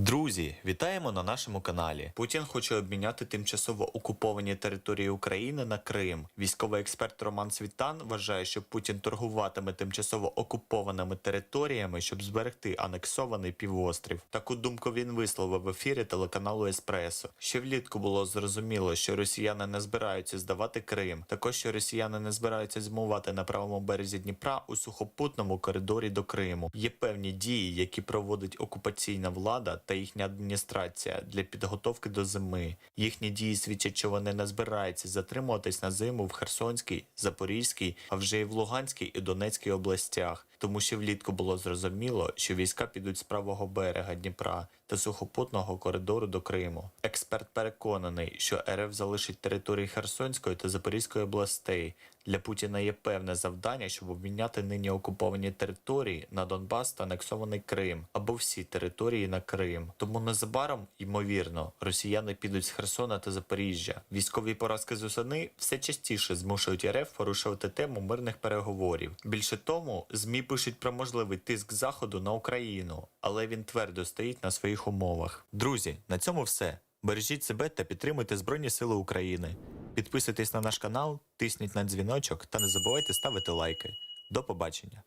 Друзі, вітаємо на нашому каналі. Путін хоче обміняти тимчасово окуповані території України на Крим. Військовий експерт Роман Світан вважає, що Путін торгуватиме тимчасово окупованими територіями, щоб зберегти анексований півострів. Таку думку він висловив в ефірі телеканалу Еспресо. Ще влітку було зрозуміло, що росіяни не збираються здавати Крим. Також що росіяни не збираються змувати на правому березі Дніпра у сухопутному коридорі до Криму. Є певні дії, які проводить окупаційна влада та їхня адміністрація для підготовки до зими. Їхні дії свідчать, що вони не збираються затримуватись на зиму в Херсонській, Запорізькій, а вже й в Луганській і Донецькій областях. Тому що влітку було зрозуміло, що війська підуть з правого берега Дніпра та сухопутного коридору до Криму. Експерт переконаний, що РФ залишить території Херсонської та Запорізької областей. Для Путіна є певне завдання, щоб обміняти нині окуповані території на Донбас та анексований Крим або всі території на Крим. Тому незабаром, ймовірно, росіяни підуть з Херсона та Запоріжжя. Військові поразки з осени все частіше змушують РФ порушувати тему мирних переговорів. Більше тому, змі пишуть про можливий тиск заходу на Україну, але він твердо стоїть на своїх умовах. Друзі, на цьому все. Бережіть себе та підтримуйте Збройні Сили України. Підписуйтесь на наш канал, тисніть на дзвіночок та не забувайте ставити лайки. До побачення!